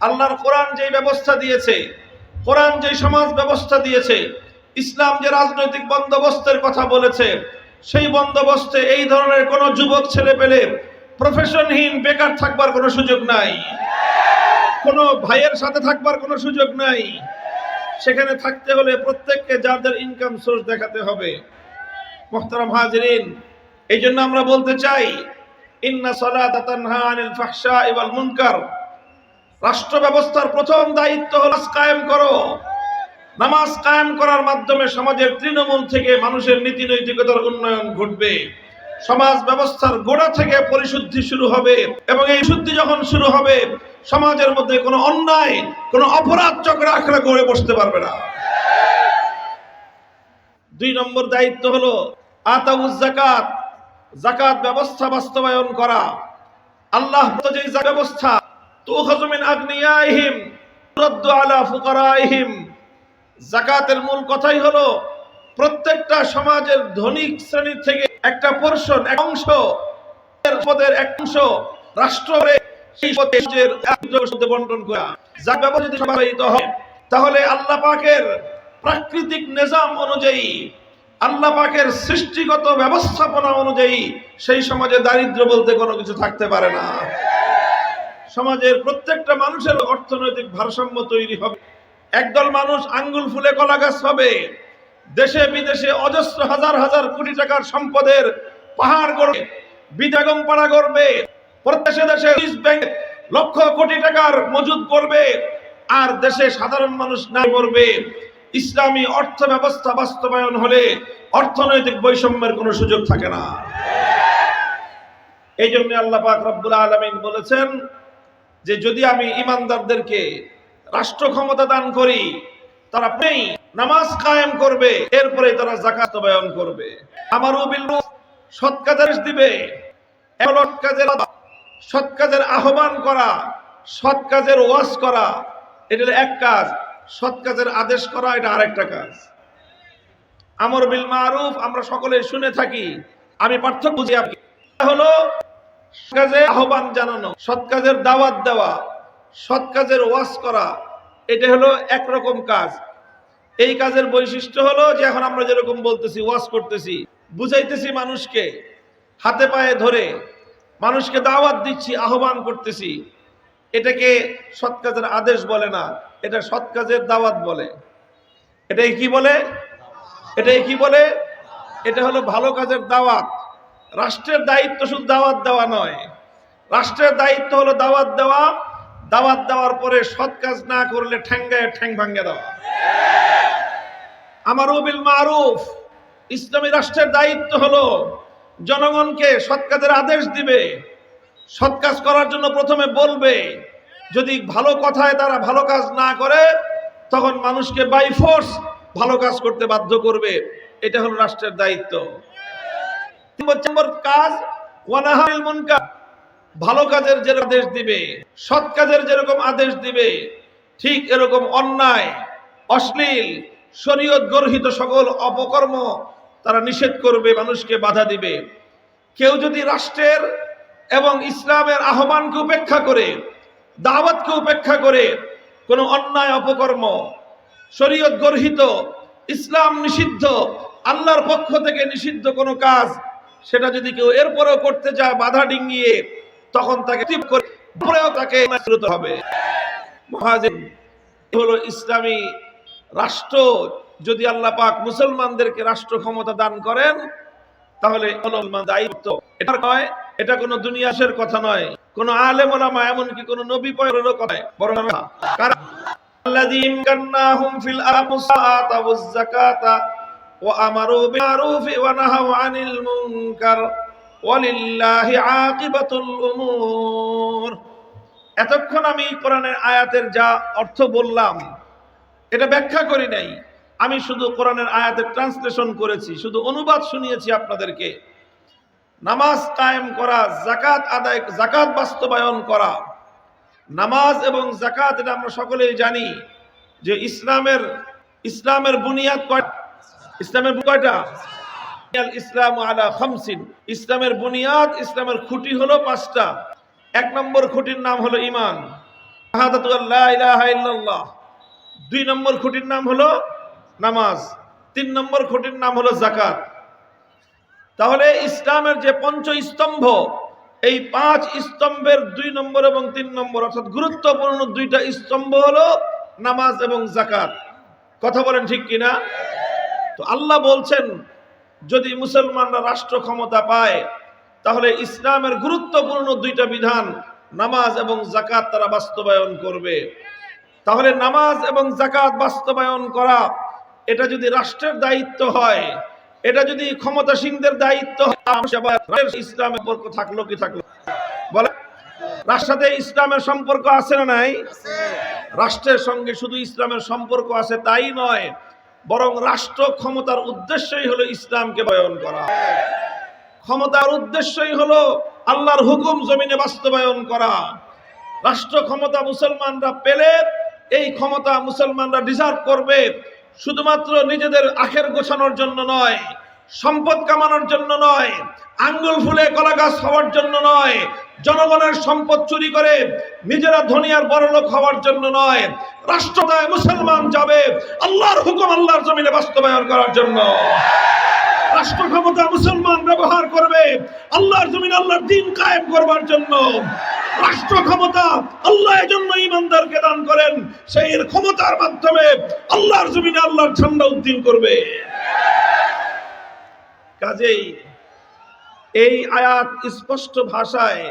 আল্লাহর কোরআন যে ব্যবস্থা দিয়েছে, কোরআন যে সমাজ ব্যবস্থা দিয়েছে, ইসলাম যে রাজনৈতিক বন্দোবস্তের কথা বলেছে, সেই বন্দোবস্তে এই ধরনের কোনো যুবক ছেলে পেলে প্রফেশনহীন বেকার থাকবার কোনো সুযোগ নাই। কোনো ভাইয়ের সাথে থাকবার কোনো সুযোগ নাই। সেখানে থাকতে হলে প্রত্যেককে যার ইনকাম সোর্স দেখাতে হবে। মোহতারাম হাজরিন, এই জন্য আমরা বলতে চাই, ইন্না সালাত তানহা আনিল ফাহশা ওয়াল মুনকার। রাষ্ট্র ব্যবস্থার প্রথম দায়িত্ব হলো কায়েম করো। নামাজ কায়েম করার মাধ্যমে সমাজের তৃণমূল থেকে মানুষের নীতি নৈতিকতার উন্নয়ন ঘটবে। সমাজ ব্যবস্থার গোড়া থেকে পরিশুদ্ধি শুরু হবে এবং এই শুদ্ধি যখন শুরু হবে, সমাজের মধ্যে কোনো অন্যায়, কোনো অপরাধ চক্র আখড়া গড়ে বসতে পারবে না। দুই নম্বর দায়িত্ব হলো আতাউজ জাকাত জাকাত ব্যবস্থা বাস্তবায়ন করা। আল্লাহ যে ব্যবস্থা মূল কথাই হলো, প্রত্যেকটা সমাজের শ্রেণির থেকে একটা পোর্শন, এক অংশ অংশ বন্টন করা। যা হয়, তাহলে আল্লাহ পাকের প্রাকৃতিক নিজাম অনুযায়ী, আল্লাহ পাকের সৃষ্টিগত ব্যবস্থাপনা অনুযায়ী সেই সমাজে দারিদ্র বলতে কোনো কিছু থাকতে পারে না। সমাজের প্রত্যেকটা মানুষের অর্থনৈতিক ভারসাম্য তৈরি হবে। একদল মানুষ আঙ্গুল ফুলে কলা গাছ হবে দেশে বিদেশে অজস্র হাজার হাজার কোটি টাকার সম্পদের পাহাড় গড়ে বিদাগম পাড়া করবে প্রত্যেক দেশে ব্যাংক লক্ষ কোটি টাকার মজুদ করবে। আর দেশে সাধারণ মানুষ না করবে ইসলামী অর্থ ব্যবস্থা বাস্তবায়ন হলে অর্থনৈতিক বৈষম্যের কোনো সুযোগ থাকে না। এই জন্য আল্লাহ পাক রব্বুল আলমিন বলেছেন যে যদি আমি ইমানদারদেরকে রাষ্ট্র ক্ষমতা দান করি, তারা নেই নামাজ কায়েম করবে, এরপরে তারা জাকাত বায়ন করবে। আমার বিল সৎ কাজের দিবে কাজের সৎ কাজের আহ্বান করা, সৎ কাজের ওয়াজ করা, এটা এক কাজ, সৎ কাজের আদেশ করা, এটা আরেকটা কাজ। আমর বিল মারুফ, আমরা সকলে শুনে থাকি, আমি পার্থক্য বুঝি আপনি হলো কাজে আহ্বান জানানো, সৎ কাজের দাওয়াত দেওয়া, সৎ কাজের ওয়াজ করা, এটা হলো একরকম কাজ। এই কাজের বৈশিষ্ট্য হলো যে এখন আমরা যেরকম বলতেছি, ওয়াজ করতেছি, বুঝাইতেছি মানুষকে, হাতে পায়ে ধরে, মানুষকে দাওয়াত দিচ্ছি, আহ্বান করতেছি। এটাকে সৎ কাজের আদেশ বলে না, এটা সৎ কাজের দাওয়াত বলে। এটাই কি বলে? এটাই কি বলে? এটা হলো ভালো কাজের দাওয়াত। রাষ্ট্রের দায়িত্ব শুধু দাওয়াত দেওয়া নয়। রাষ্ট্রের দায়িত্ব হলো দাওয়াত দেওয়া। দাওয়াত দেওয়ার পরে সৎ কাজ না করলে ঠ্যাঙ্গায় ঠ্যাং ভাঙ্গে দেওয়া। আমার উবিল মারুফ, ইসলামী রাষ্ট্রের দায়িত্ব হলো জনগণকে সৎ কাজের আদেশ দিবে। সৎ কাজ করার জন্য প্রথমে বলবে, যদি ভালো কথায় তারা ভালো কাজ না করে, তখন মানুষকে বাই ফোর্স ভালো কাজ করতে বাধ্য করবে। এটা হলো রাষ্ট্রের দায়িত্ব। কাজ ভালো কাজের যেরকম আদেশ দিবে, সৎ কাজের যেরকম আদেশ দিবে, ঠিক এরকম অন্যায়, অশ্লীল, শরীয়ত গর্হিত সকল অপকর্ম তারা নিষেধ করবে, মানুষকে বাধা দিবে। কেউ যদি রাষ্ট্রের এবং ইসলামের আহ্বানকে উপেক্ষা করে, দাওয়াতকে উপেক্ষা করে কোনো অন্যায় অপকর্ম, শরীয়ত গর্হিত, ইসলাম নিষিদ্ধ, আল্লাহর পক্ষ থেকে নিষিদ্ধ কোনো কাজ সেটা যদি কেউ এরপরেও করতে চায় বাধা ডিঙ্গিয়ে তখন তাকে তাকে হবে হলো ইসলামী রাষ্ট্র যদি আল্লাহ পাক মুসলমানদেরকে রাষ্ট্র ক্ষমতা দান করেন তাহলে দায়িত্ব এটা এটা কোনো দুনিয়াসের কথা নয় কোন আলেম এমনকি কোন নবী পয়েরও ফিল وأمروا بالمعروف ونهوا عن المنكر ولله عاقبة الأمور এতক্ষণ আমি কোরআনের আয়াতের যা অর্থ বললাম এটা ব্যাখ্যা করি নাই আমি শুধু কোরআনের আয়াতের ট্রান্সলেশন করেছি শুধু অনুবাদ শুনিয়েছি আপনাদেরকে নামাজ কায়েম করা জাকাত আদায় জাকাত বাস্তবায়ন করা নামাজ এবং জাকাত এটা আমরা সকলেই জানি যে ইসলামের ইসলামের বুনিয়াদ কয়- ইসলামের কয়টা? ইসলাম আলা খামসিন। ইসলামের বুনিয়াদ, ইসলামের খুঁটি হলো পাঁচটা। এক নম্বর খুঁটির নাম হলো ইমান দুই নম্বর খুঁটির নাম হলো নামাজ। তিন নম্বর খুঁটির নাম হলো জাকাত তাহলে ইসলামের যে পঞ্চ স্তম্ভ এই পাঁচ স্তম্ভের দুই নম্বর এবং তিন নম্বর, অর্থাৎ গুরুত্বপূর্ণ দুইটা স্তম্ভ হলো নামাজ এবং জাকাত কথা বলেন ঠিক কিনা? তো আল্লাহ বলছেন যদি মুসলমানরা রাষ্ট্র ক্ষমতা পায় তাহলে ইসলামের গুরুত্বপূর্ণ দুইটা বিধান নামাজ এবং জাকাত তারা বাস্তবায়ন করবে। তাহলে নামাজ এবং জাকাত বাস্তবায়ন করা এটা যদি রাষ্ট্রের দায়িত্ব হয় এটা যদি ক্ষমতাসীনদের দায়িত্ব হয় ইসলামের সম্পর্ক থাকল কি থাকল বলে রাষ্ট্রের ইসলামের সম্পর্ক আছে না নাই? রাষ্ট্রের সঙ্গে শুধু ইসলামের সম্পর্ক আছে তাই নয় বরং রাষ্ট্র ক্ষমতার উদ্দেশ্যই হলো ইসলামকে বয়ন করা। ক্ষমতার উদ্দেশ্যই হলো আল্লাহর হুকুম জমিনে বাস্তবায়ন করা। রাষ্ট্র ক্ষমতা মুসলমানরা পেলে, এই ক্ষমতা মুসলমানরা ডিজার্ভ করবে। শুধুমাত্র নিজেদের আখের গোছানোর জন্য নয় সম্পদ কামানোর জন্য নয়, আঙ্গুল ফুলে কলা গাছ হওয়ার জন্য নয়, জনগণের সম্পদ চুরি করে নিজেরা ধনী আর বড়লোক হওয়ার জন্য নয়, রাষ্ট্রদায় মুসলমান যাবে আল্লাহর হুকুম আল্লাহর জমিনে বাস্তবায়ন করার জন্য। রাষ্ট্র ক্ষমতা মুসলমান ব্যবহার করবে আল্লাহর জমিন আল্লাহর দিন কায়েম করবার জন্য। রাষ্ট্র ক্ষমতা আল্লাহ জন্য ইমানদারকে দান করেন, সেই ক্ষমতার মাধ্যমে আল্লাহর জমিনে আল্লাহর ঝান্ডা উদ্দিন করবে। কাজেই এই আয়াত স্পষ্ট ভাষায়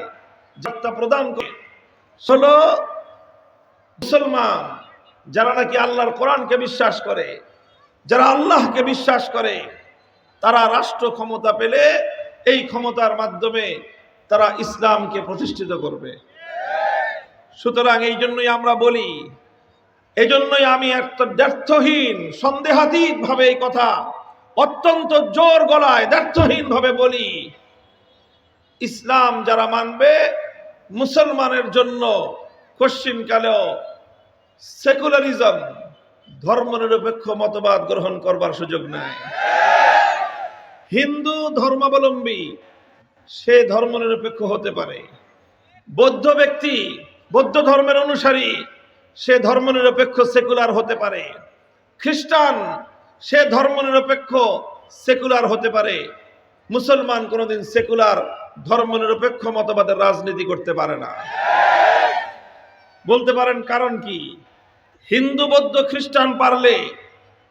যাত্রা প্রদান করে। হলো মুসলমান যারা নাকি আল্লাহর কোরআনকে বিশ্বাস করে, যারা আল্লাহকে বিশ্বাস করে, তারা রাষ্ট্র ক্ষমতা পেলে এই ক্ষমতার মাধ্যমে তারা ইসলামকে প্রতিষ্ঠিত করবে। সুতরাং এই জন্যই আমরা বলি, এই জন্যই আমি একটা ব্যর্থহীন সন্দেহাতীত ভাবে এই কথা অত্যন্ত জোর গলায় ব্যর্থহীন ভাবে বলি, ইসলাম যারা মানবে, মুসলমানের জন্য কশ্চিনকালেও সেকুলারিজম, ধর্মনিরপেক্ষ মতবাদ গ্রহণ করবার সুযোগ নাই। হিন্দু ধর্মাবলম্বী, সে ধর্মনিরপেক্ষ হতে পারে। বৌদ্ধ ব্যক্তি, বৌদ্ধ ধর্মের অনুসারী, সে ধর্মনিরপেক্ষ সেকুলার হতে পারে। খ্রিস্টান সে ধর্মনিরপেক্ষ সেকুলার হতে পারে। মুসলমান কোনোদিন সেকুলার ধর্ম নিরপেক্ষ মতবাদের রাজনীতি করতে পারে না। বলতে পারেন কারণ কি? হিন্দু, বৌদ্ধ, খ্রিস্টান পারলে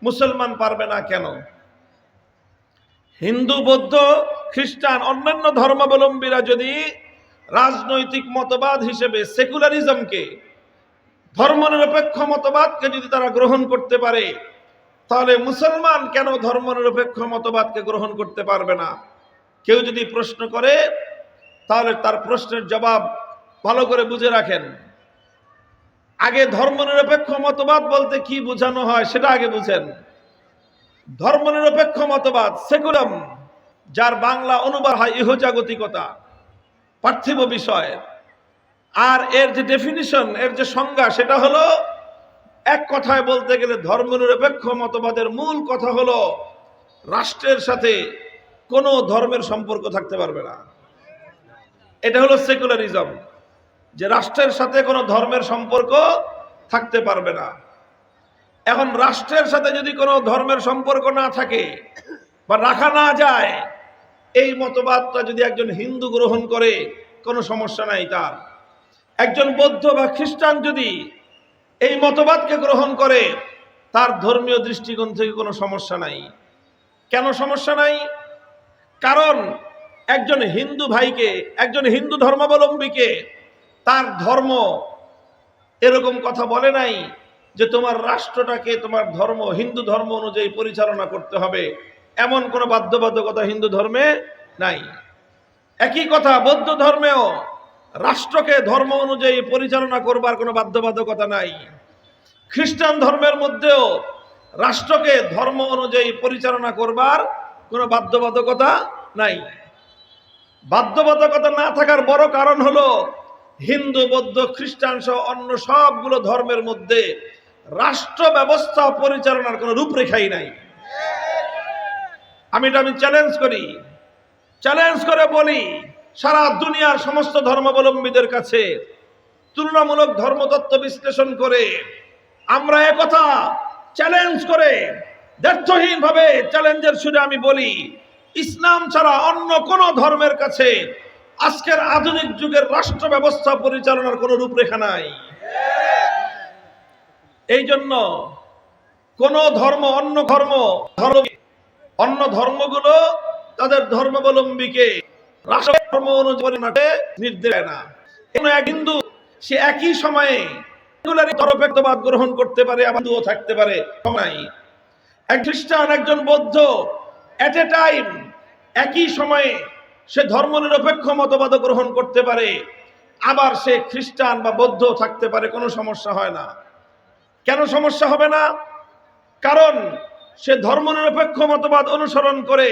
মুসলমান পারবে না কেন? হিন্দু, বৌদ্ধ, খ্রিস্টান, অন্যান্য ধর্মাবলম্বীরা যদি রাজনৈতিক মতবাদ হিসেবে সেকুলারিজমকে, ধর্মনিরপেক্ষ মতবাদকে যদি তারা গ্রহণ করতে পারে তাহলে মুসলমান কেন ধর্মনিরপেক্ষ মতবাদকে গ্রহণ করতে পারবে না? কেউ যদি প্রশ্ন করে, তাহলে তার প্রশ্নের জবাব ভালো করে বুঝে রাখেন। আগে ধর্মনিরপেক্ষ মতবাদ বলতে কি বোঝানো হয় সেটা আগে বুঝেন। ধর্মনিরপেক্ষ মতবাদ, সেকুলাম, যার বাংলা অনুবাদ হয় ইহজাগতিকতা, পার্থিব বিষয়। আর এর যে ডেফিনিশন এর যে সংজ্ঞা, সেটা হলো এক কথায় বলতে গেলে ধর্মনিরপেক্ষ মতবাদের মূল কথা হলো, রাষ্ট্রের সাথে কোনো ধর্মের সম্পর্ক থাকতে পারবে না। এটা হলো সেকুলারিজম যে রাষ্ট্রের সাথে কোনো ধর্মের সম্পর্ক থাকতে পারবে না। এখন রাষ্ট্রের সাথে যদি কোনো ধর্মের সম্পর্ক না থাকে বা রাখা না যায়, এই মতবাদটা যদি একজন হিন্দু গ্রহণ করে, কোনো সমস্যা নাই তার। একজন বৌদ্ধ বা খ্রিস্টান যদি এই মতবাদকে গ্রহণ করে তার ধর্মীয় দৃষ্টিকোণ থেকে কোনো সমস্যা নাই। কেন সমস্যা নাই? কারণ একজন হিন্দু ভাইকে, একজন হিন্দু ধর্মাবলম্বীকে তার ধর্ম এরকম কথা বলে নাই যে তোমার রাষ্ট্রটাকে, তোমার ধর্ম, হিন্দু ধর্ম অনুযায়ী পরিচালনা করতে হবে। এমন কোনো বাধ্যবাধকতা হিন্দু ধর্মে নাই। একই কথা বৌদ্ধ ধর্মেও রাষ্ট্রকে, ধর্ম অনুযায়ী পরিচালনা করবার কোনো বাধ্যবাধকতা নাই। খ্রিস্টান ধর্মের মধ্যেও রাষ্ট্রকে, ধর্ম অনুযায়ী পরিচালনা করবার কোনো বাধ্যবাধকতা নাই। বাধ্যবাধকতা না থাকার বড় কারণ হলো, হিন্দু, বৌদ্ধ, খ্রিস্টান সহ অন্য সবগুলো ধর্মের মধ্যে রাষ্ট্র ব্যবস্থা পরিচালনার কোনো রূপরেখাই নাই। আমি এটা আমি চ্যালেঞ্জ করি। চ্যালেঞ্জ করে বলি সারা দুনিয়ার সমস্ত ধর্মাবলম্বীদের কাছে তুলনামূলক ধর্মতত্ত্ব বিশ্লেষণ করে আমরা একথা চ্যালেঞ্জ করে ভাবে চ্যালেঞ্জের সুরে আমি বলি, ইসলাম ছাড়া অন্য কোন ধর্মের কাছে আজকের আধুনিক যুগের রাষ্ট্র ব্যবস্থা পরিচালনার কোনো রূপরেখা নাই। এই জন্য কোন ধর্ম, অন্য ধর্ম ধর্ম, অন্য ধর্মগুলো তাদের ধর্মাবলম্বীকে রাষ্ট্র ধর্ম অনুযায়ী নির্দেশ দেয় না। কোন এক হিন্দু সে একই সময়ে ধর্মপেক্ষবাদ গ্রহণ করতে পারে, আবার হিন্দুও থাকতে পারে সময় এক খ্রিস্টান, একজন বৌদ্ধ এট এ টাইম একই সময়ে সে ধর্মনিরপেক্ষ মতবাদ গ্রহণ করতে পারে, আবার সে খ্রিস্টান বা বৌদ্ধ থাকতে পারে, কোনো সমস্যা হয় না। কেন সমস্যা হবে না? কারণ সে ধর্মনিরপেক্ষ মতবাদ অনুসরণ করে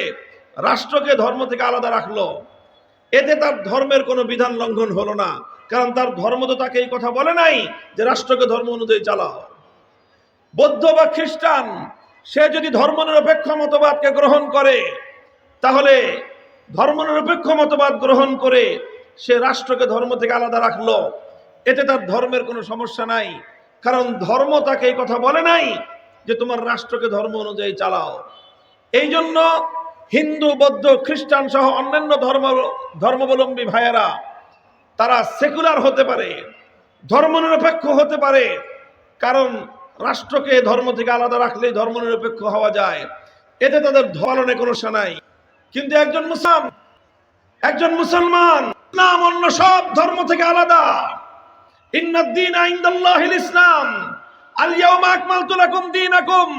রাষ্ট্রকে ধর্ম থেকে আলাদা রাখল। এতে তার ধর্মের কোনো বিধান লঙ্ঘন হলো না। কারণ তার ধর্ম তো তাকে এই কথা বলে নাই যে রাষ্ট্রকে ধর্ম অনুযায়ী চালাও। বৌদ্ধ বা খ্রিস্টান, সে যদি ধর্মনিরপেক্ষ মতবাদকে গ্রহণ করে, তাহলে ধর্মনিরপেক্ষ মতবাদ গ্রহণ করে সে রাষ্ট্রকে ধর্ম থেকে আলাদা রাখল। এতে তার ধর্মের কোনো সমস্যা নাই। কারণ ধর্ম তাকে এই কথা বলে নাই যে তোমার রাষ্ট্রকে ধর্ম অনুযায়ী চালাও। এই জন্য হিন্দু, বৌদ্ধ, খ্রিস্টান সহ অন্যান্য ধর্ম, ধর্মাবলম্বী ভাইয়েরা, তারা সেকুলার হতে পারে, ধর্মনিরপেক্ষ হতে পারে। কারণ রাষ্ট্রকে ধর্ম থেকে আলাদা রাখলেই ধর্মনিরপেক্ষ হওয়া যায়। এতে তাদের ধরনে কোনো নাই। কিন্তু একজন মুসলাম একজন মুসলমান, ইসলাম অন্য সব ধর্ম থেকে আলাদা। ইন্নাদ্দিন আইন্দাল্লাহিল ইসলাম, আল ইয়াউমা আকমালতু লাকুম দীনাকুম।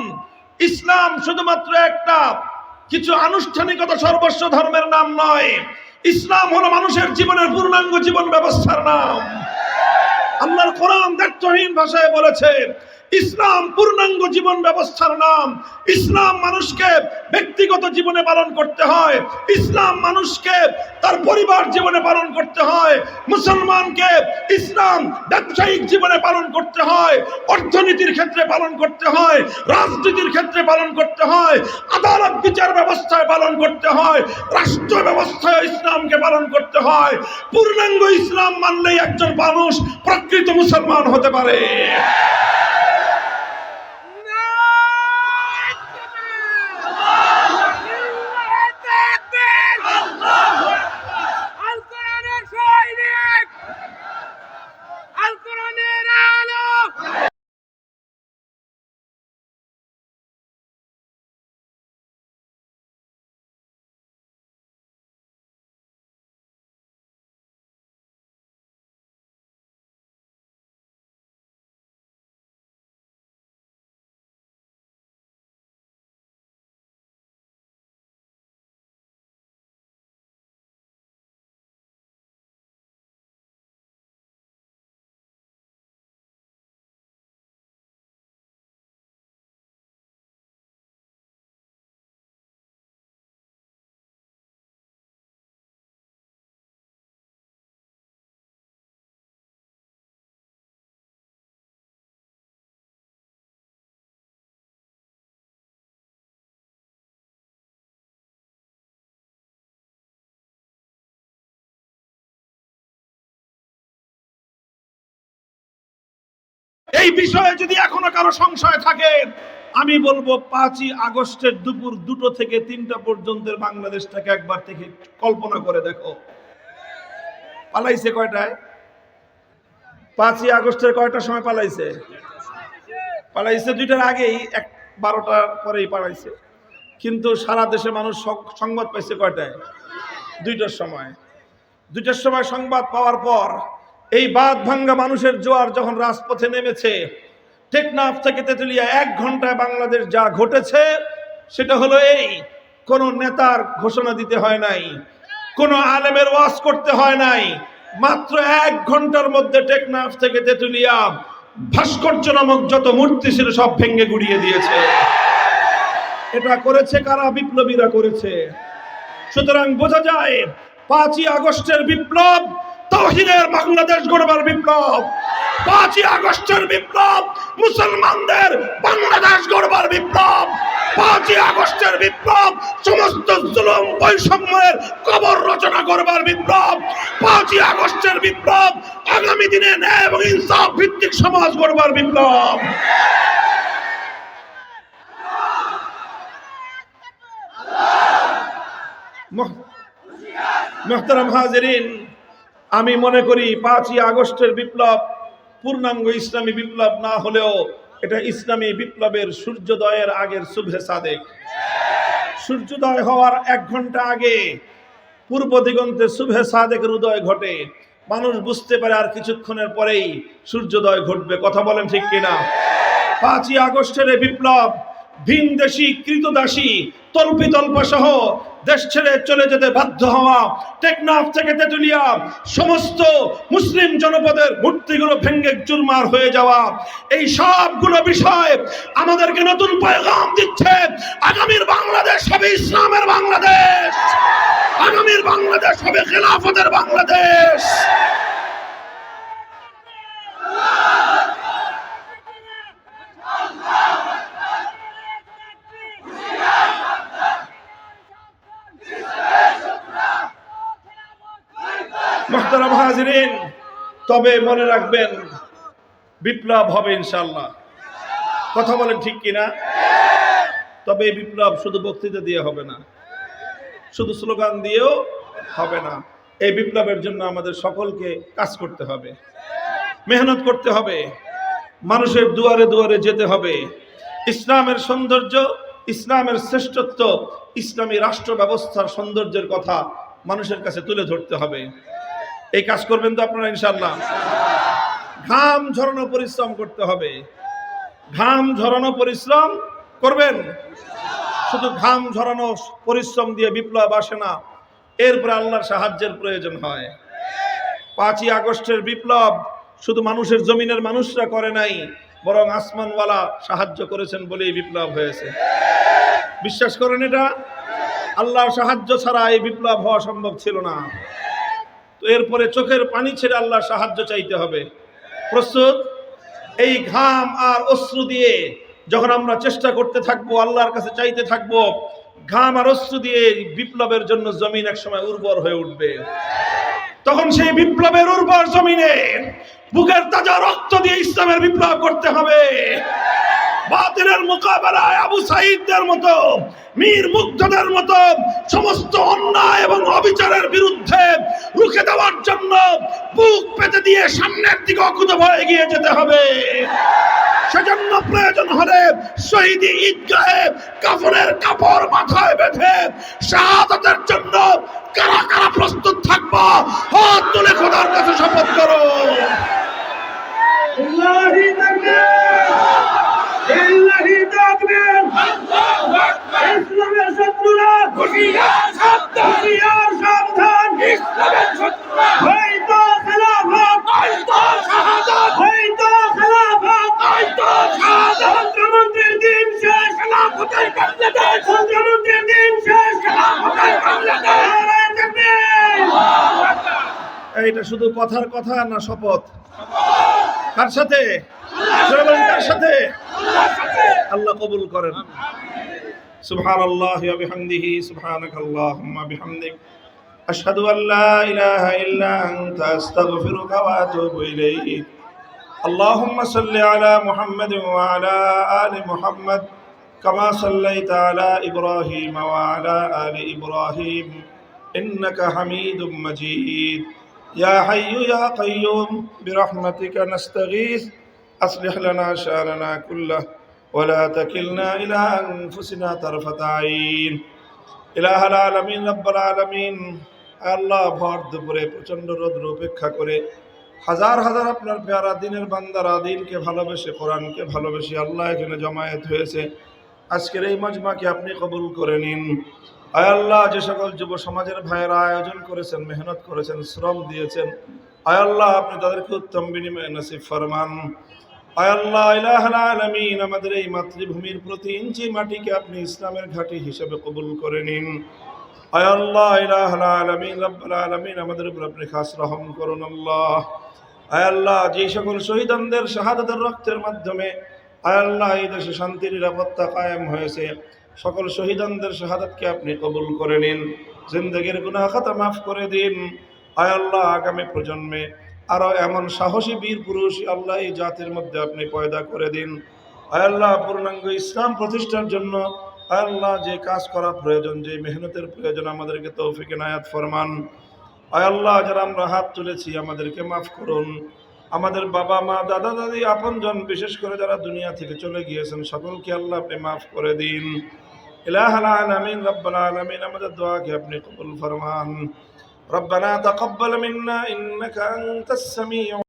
ইসলাম শুধুমাত্র একটা কিছু আনুষ্ঠানিকতা সর্বস্ব ধর্মের নাম নয়। ইসলাম হলো মানুষের জীবনের পূর্ণাঙ্গ জীবন ব্যবস্থার নাম। আল্লাহর কোরআন দায়িত্বহীন ভাষায় বলেছে ইসলাম পূর্ণাঙ্গ জীবন ব্যবস্থার নাম। ইসলাম মানুষকে ব্যক্তিগত জীবনে পালন করতে হয়। ইসলাম মানুষকে তার পরিবার জীবনে পালন করতে হয়। মুসলমানকে ইসলাম ব্যবসায়িক জীবনে পালন করতে হয়। অর্থনীতির ক্ষেত্রে পালন করতে হয়। রাজনীতির ক্ষেত্রে পালন করতে হয়। আদালত বিচার ব্যবস্থায় পালন করতে হয়। রাষ্ট্র ব্যবস্থায় ইসলামকে পালন করতে হয়। পূর্ণাঙ্গ ইসলাম মানলেই একজন মানুষ প্রকৃত মুসলমান হতে পারে। এই বিষয়ে যদি এখনও কারও সংশয় থাকে, আমি বলব পাঁচই আগস্টের দুপুর দুটো থেকে তিনটা পর্যন্ত বাংলাদেশটাকে একবার থেকে কল্পনা করে দেখো। পালাইছে কয়টায়? পাঁচই আগস্টের কয়টার সময় পালাইছে? পালাইছে দুইটার আগেই, এক বারোটার পরেই পালাইছে। কিন্তু সারা দেশে মানুষ সংবাদ পাইছে কয়টায়? দুইটার সময়। দুইটার সময় সংবাদ পাওয়ার পর এই বাদ ভাঙ্গা মানুষের জোয়ার যখন রাজপথে নেমেছে টেকনাফ থেকে তেতুলিয়া এক ঘন্টায় বাংলাদেশ যা ঘটেছে, সেটা হলো এই, কোন নেতার ঘোষণা দিতে হয় নাই, কোন আলেমের ওয়াজ করতে হয় নাই, মাত্র এক ঘণ্টার মধ্যে টেকনাফ থেকে তেতুলিয়া ভাস্কর্য নামক যত মূর্তি ছিল সব ভেঙে গুড়িয়ে দিয়েছে। এটা করেছে কারা? বিপ্লবীরা করেছে। সুতরাং বোঝা যায়, পাঁচই আগস্টের বিপ্লব তহিনের বাংলাদেশ গড়বার বিপ্লব। পাঁচই আগস্টের বিপ্লব, মুসলমানদের বাংলাদেশ গড়বার বিপ্লব। পাঁচই আগস্টের বিপ্লব, সমস্ত জুলুম বৈষম্যের কবর রচনা করবার বিপ্লব। পাঁচই আগস্টের বিপ্লব, আগামী দিনে ন্যায় এবং ইনসাফ ভিত্তিক সমাজ গড়বার বিপ্লব। মহ- মোহতারাম হাজরিন আমি মনে করি পাঁচই আগস্টের বিপ্লব পূর্ণাঙ্গ ইসলামী বিপ্লব না হলেও এটা ইসলামী বিপ্লবের সূর্যোদয়ের আগের শুভে সাদেক। সূর্যোদয় হওয়ার এক ঘণ্টা আগে পূর্ব দিগন্তে শুভে সাদেকের উদয় ঘটে। মানুষ বুঝতে পারে আর কিছুক্ষণের পরেই সূর্যোদয় ঘটবে। কথা বলেন ঠিক কিনা? পাঁচই আগস্টের বিপ্লব ভিনদেশি, কৃতদাসী তল্পিতল্পা সহ দেশ ছেড়ে চলে যেতে বাধ্য হওয়া টেকনাফ থেকে তেতুলিয়া, সমস্ত মুসলিম জনপদের মূর্তিগুলো ভেঙ্গে চুরমার হয়ে যাওয়া, এই সবগুলো বিষয় আমাদেরকে নতুন পয়গাম দিচ্ছে। আগামীর বাংলাদেশ হবে ইসলামের বাংলাদেশ। আগামীর বাংলাদেশ হবে খেলাফতের বাংলাদেশ। তবে মনে রাখবেন, বিপ্লব হবে ইনশাল্লাহ কথা বলেন ঠিক কিনা? তবে এই বিপ্লব শুধু বক্তৃতা দিয়ে হবে না, শুধু স্লোগান দিয়েও হবে না। এই বিপ্লবের জন্য আমাদের সকলকে কাজ করতে হবে, মেহনত করতে হবে, মানুষের দুয়ারে দুয়ারে যেতে হবে। ইসলামের সৌন্দর্য, ইসলামের শ্রেষ্ঠত্ব, ইসলামী রাষ্ট্র ব্যবস্থার সৌন্দর্যের কথা মানুষের কাছে তুলে ধরতে হবে। এই কাজ করবেন তো আপনারা ইনশাল্লাহ ঘাম ঝরানো পরিশ্রম করতে হবে। ঘাম ঝরানো পরিশ্রম করবেন? শুধু ঘাম ঝরানো পরিশ্রম দিয়ে বিপ্লব আসে না, এরপরে আল্লাহর সাহায্যের প্রয়োজন হয়। পাঁচই আগস্টের বিপ্লব শুধু মানুষের জমিনের মানুষরা করে নাই, বরং আসমানওয়ালা সাহায্য করেছেন বলেই বিপ্লব হয়েছে। বিশ্বাস করেন এটা? আল্লাহর সাহায্য ছাড়া এই বিপ্লব হওয়া সম্ভব ছিল না। তো এরপরে চোখের পানি ছেড়ে আল্লাহর সাহায্য চাইতে হবে। প্রস্তুত? এই ঘাম আর অশ্রু দিয়ে যখন আমরা চেষ্টা করতে থাকব, আল্লাহর কাছে চাইতে থাকব, ঘাম আর অশ্রু দিয়ে বিপ্লবের জন্য জমিন একসময় উর্বর হয়ে উঠবে। তখন সেই বিপ্লবের উর্বর জমিনে বুকের তাজা রক্ত দিয়ে ইসলামের বিপ্লব করতে হবে। বাতিলের মোকাবেলায় আবু সাইদদের মতো, মীর মুগ্ধদের মতো, সমস্ত অন্যায় এবং অবিচারের বিরুদ্ধে রুখে দেওয়ার জন্য বুক পেতে দিয়ে সামনের দিকে অকুত ভয়ে এগিয়ে যেতে হবে। সেজন্য প্রয়োজন হলে শহীদি ঈদগাহে কাফনের কাপড় মাথায় বেঁধে শাহাদাতের জন্য কারা কারা প্রস্তুত থাকব, হাত তুলে খোদার কাছে শপথ করো। ইল্লাহি তাকবীর ইল্লাহি তাকবীর ইসলামের শত্রুরা। হুশিয়ার সাবধান। হুশিয়ার সাবধান। ইসলামের শত্রুরা। হয়তো খেলাফত। হয়তো শাহাদাত। হয়তো খেলাফত। হয়তো শাহাদাত। দিন শেষ। খেলাফতের বাংলাদেশ দিন শেষ। খেলাফতের বাংলাদেশ এইটা শুধু কথার কথা না শপথ। কার সাথে? কার সাথে। আল্লাহ কবুল করেন। سبحان الله وبحمده سبحانك اللهم وبحمدك. أشهد أن لا إله إلا أنت أستغفرك وأتوب إليك. اللهم صل على محمد وعلى آل محمد كما صليت على إبراهيم وعلى آل إبراهيم إنك حميد مجيد. يا حي يا قيوم برحمتك نستغيث. أصلح لنا شأننا كله. ولا تكلنا إلى أنفسنا طرفة عين ইলাহ আলামিন রব্বুল আলামিন আল্লাহ ভর দুপুরে প্রচন্ড রোদ্র উপেক্ষা করে হাজার হাজার আপনার পেয়ারা দিনের বান্দারা দিনকে ভালোবেসে কোরআনকে ভালোবেসে আল্লাহ এখানে জমায়েত হয়েছে আজকের এই মজমাকে আপনি কবুল করে নিন আয় আল্লাহ যে সকল যুব সমাজের ভাইয়েরা আয়োজন করেছেন মেহনত করেছেন শ্রম দিয়েছেন আয় আল্লাহ আপনি তাদেরকে উত্তম বিনিময়ে নসিব ফরমান আয় আল্লাহ ইলাহাল আলামিন, আমাদের এই মাতৃভূমির প্রতি ইঞ্চি মাটিকে আপনি ইসলামের ঘাঁটি হিসেবে কবুল করে নিন। আয় আল্লাহ ইলাহাল আলামিন, রব্বুল আলামিন, আমাদের উপর আপনি খাস রহম করুন আল্লাহ। আয় আল্লাহ, যে সকল শহীদানদের শাহাদাতের রক্তের মাধ্যমে আয় আল্লাহ, এই দেশে শান্তির নিরাপত্তা কায়েম হয়েছে। সকল শহীদানদের শাহাদাতকে আপনি কবুল করে নিন। জিন্দগির গুনাহ খাতা মাফ করে দিন। আয় আল্লাহ, আগামী প্রজন্মে আরও এমন সাহসী বীর পুরুষ আল্লাহ এই জাতির মধ্যে আপনি পয়দা করে দিন। আল্লাহ, পূর্ণাঙ্গ ইসলাম প্রতিষ্ঠার জন্য আল্লাহ যে কাজ করা প্রয়োজন, যে মেহনতের প্রয়োজন, আমাদেরকে তৌফিকে নায়াত ফরমান। আল্লাহ, যারা আমরা হাত তুলেছি, আমাদেরকে মাফ করুন। আমাদের বাবা, মা, দাদা, দাদি, আপনজন, বিশেষ করে যারা দুনিয়া থেকে চলে গিয়েছেন, সকলকে আল্লাহ আপনি মাফ করে দিন। ইলাহ আলামিন, রব্বাল আলামিন, আমাদের দোয়াকে আপনি কবুল ফরমান। ربنا تقبل منا إنك أنت السميع